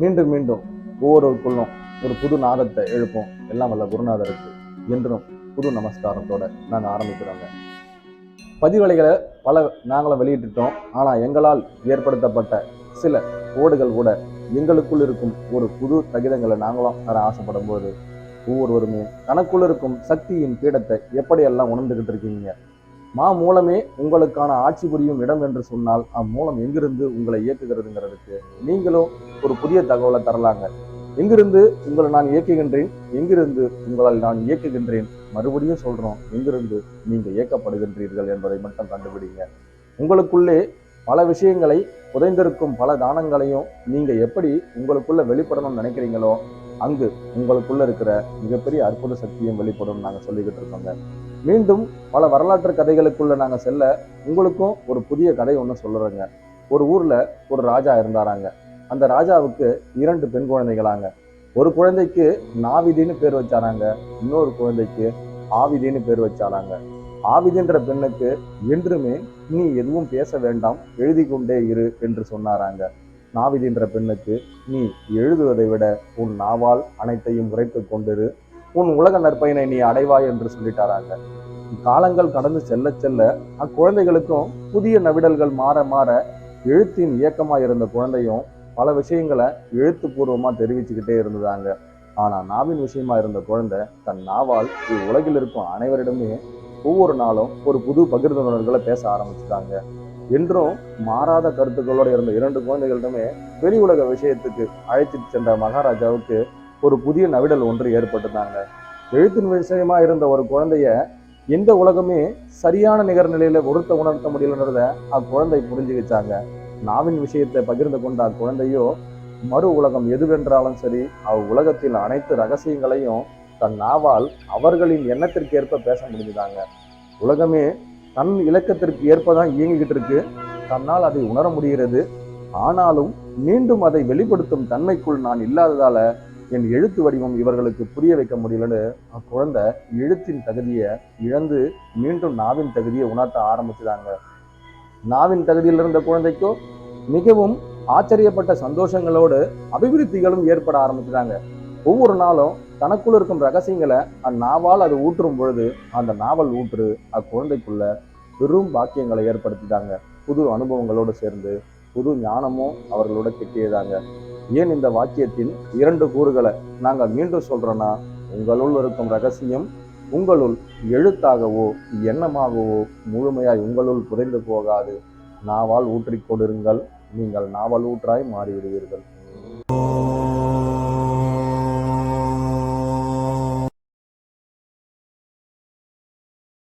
மீண்டும் மீண்டும் ஒவ்வொருவருக்குள்ளும் ஒரு புது நாதத்தை எழுப்போம். எல்லாம் வல்ல குருநாதருக்கு என்றும் புது நமஸ்காரத்தோட நாங்கள் ஆரம்பிக்கிறோங்க. பதிவலைகளை பல நாங்களும் வெளியிட்டுட்டோம். ஆனால் எங்களால் ஏற்படுத்தப்பட்ட சில கோடுகள் கூட எங்களுக்குள் இருக்கும் ஒரு புது தகிதங்களை நாங்களும் தர ஆசைப்படும் போது ஒவ்வொருவருமே தனக்குள் இருக்கும் சக்தியின் பீடத்தை எப்படியெல்லாம் உணர்ந்துகிட்டு இருக்கீங்க? மா மூலமே உங்களுக்கான ஆட்சி புரியும் இடம் என்று சொன்னால் அம்மூலம் எங்கிருந்து உங்களை இயக்குகிறதுங்கிறதுக்கு நீங்களும் ஒரு புதிய தகவலை தரலாங்க. எங்கிருந்து உங்களை நான் இயக்குகின்றேன் எங்கிருந்து உங்களால் நான் இயக்குகின்றேன் மறுபடியும் சொல்றோம் எங்கிருந்து நீங்க இயக்கப்படுகின்றீர்கள் என்பதை மட்டும் கண்டுபிடிங்க. உங்களுக்குள்ளே பல விஷயங்களை புதைந்திருக்கும் பல தானங்களையும் நீங்க எப்படி உங்களுக்குள்ள வெளிப்படணும்னு நினைக்கிறீங்களோ அங்கு உங்களுக்குள்ள இருக்கிற மிகப்பெரிய அற்புத சக்தியும் வெளிப்படும் நாங்கள் சொல்லிக்கிட்டு இருக்கோங்க. மீண்டும் பல வரலாற்று கதைகளுக்குள்ள நாங்கள் செல்ல உங்களுக்கும் ஒரு புதிய கதை ஒன்று சொல்லுறேங்க ஒரு ஊர்ல ஒரு ராஜா இருந்தாராங்க. அந்த ராஜாவுக்கு இரண்டு பெண் குழந்தைகளாங்க. ஒரு குழந்தைக்கு நாவிதின்னு பேர் வச்சாராங்க. இன்னொரு குழந்தைக்கு ஆவிதின்னு பேர் வச்சாராங்க. ஆவிதின்ற பெண்ணுக்கு என்றுமே நீ எதுவும் பேச வேண்டாம் எழுதி கொண்டே இரு என்று சொன்னாராங்க. நாவிதின்ற பெண்ணுக்கு நீ எழுதுவதை விட உன் நாவால் அனைத்தையும் உரைத்து கொண்டிரு. உன் உலக நற்பயனை நீ அடைவாய் என்று சொல்லிட்டாராங்க. காலங்கள் கடந்து செல்ல செல்ல அக்குழந்தைகளுக்கும் புதிய நவிடல்கள் மாற மாற எழுத்தின் இயக்கமாக இருந்த குழந்தையும் பல விஷயங்களை எழுத்துப்பூர்வமாக தெரிவிச்சுக்கிட்டே இருந்ததாங்க. ஆனால் நாவின் விஷயமா இருந்த குழந்தை தன் நாவால் உலகில் இருக்கும் அனைவரிடமே ஒவ்வொரு நாளும் ஒரு புது பகிர்ந்துணர்வுகளை பேச ஆரம்பிச்சுட்டாங்க. என்றும் மாறாத கருத்துக்களோடு இருந்த இரண்டு குழந்தைகளிடமே வெளி உலக விஷயத்துக்கு அழைத்து சென்ற மகாராஜாவுக்கு ஒரு புதிய நவிடல் ஒன்று ஏற்பட்டுதாங்க எழுத்தின் விஷயமா இருந்த ஒரு குழந்தைய எந்த உலகமே சரியான நிகர்நிலையில ஒருத்த உணர்த்த முடியலன்றத அக்குழந்தை புரிஞ்சுக்கிச்சாங்க நாவின் விஷயத்தை பகிர்ந்து கொண்ட அக்குழந்தையோ மறு உலகம் எதுவென்றாலும் சரி அவ் உலகத்தில் அனைத்து ரகசியங்களையும் தன் நாவால் அவர்களின் எண்ணத்திற்கேற்ப பேச முடிஞ்சுதாங்க. உலகமே தன் இலக்கத்திற்கு ஏற்பதான் இயங்கிக்கிட்டு இருக்கு. தன்னால் அதை உணர முடிகிறது. ஆனாலும் மீண்டும் அதை வெளிப்படுத்தும் தன்மைக்குள் நான் இல்லாததால என் எழுத்து வடிவம் இவர்களுக்கு புரிய வைக்க முடியலன்னு அக்குழந்தை எழுத்தின் தகுதியை இழந்து மீண்டும் நாவின் தகுதியை உணர்த்த ஆரம்பிச்சுதாங்க நாவின் தகுதியில் இருந்த குழந்தைக்கோ மிகவும் ஆச்சரியப்பட்ட சந்தோஷங்களோடு அபிவிருத்திகளும் ஏற்பட ஆரம்பிச்சுதாங்க ஒவ்வொரு நாளும் தனக்குள் இருக்கும் ரகசியங்களை அந்நாவால் அது ஊற்றும் பொழுது அந்த நாவல் ஊற்று அக்குழந்தைக்குள்ள பெரும் பாக்கியங்களை ஏற்படுத்திட்டாங்க. புது அனுபவங்களோடு சேர்ந்து புது ஞானமும் அவர்களோட கிட்டியதாங்க. ஏன் இந்த வாக்கியத்தின் இரண்டு கூறுகளை நாங்கள் மீண்டும் சொல்கிறோன்னா உங்களுள் இருக்கும் ரகசியம் உங்களுள் எழுத்தாகவோ எண்ணமாகவோ முழுமையாய் உங்களுள் புதைந்து போகாது. நாவால் ஊற்றிக்கொண்டிருங்கள் நீங்கள் நாவல் ஊற்றாய் மாறிவிடுவீர்கள்.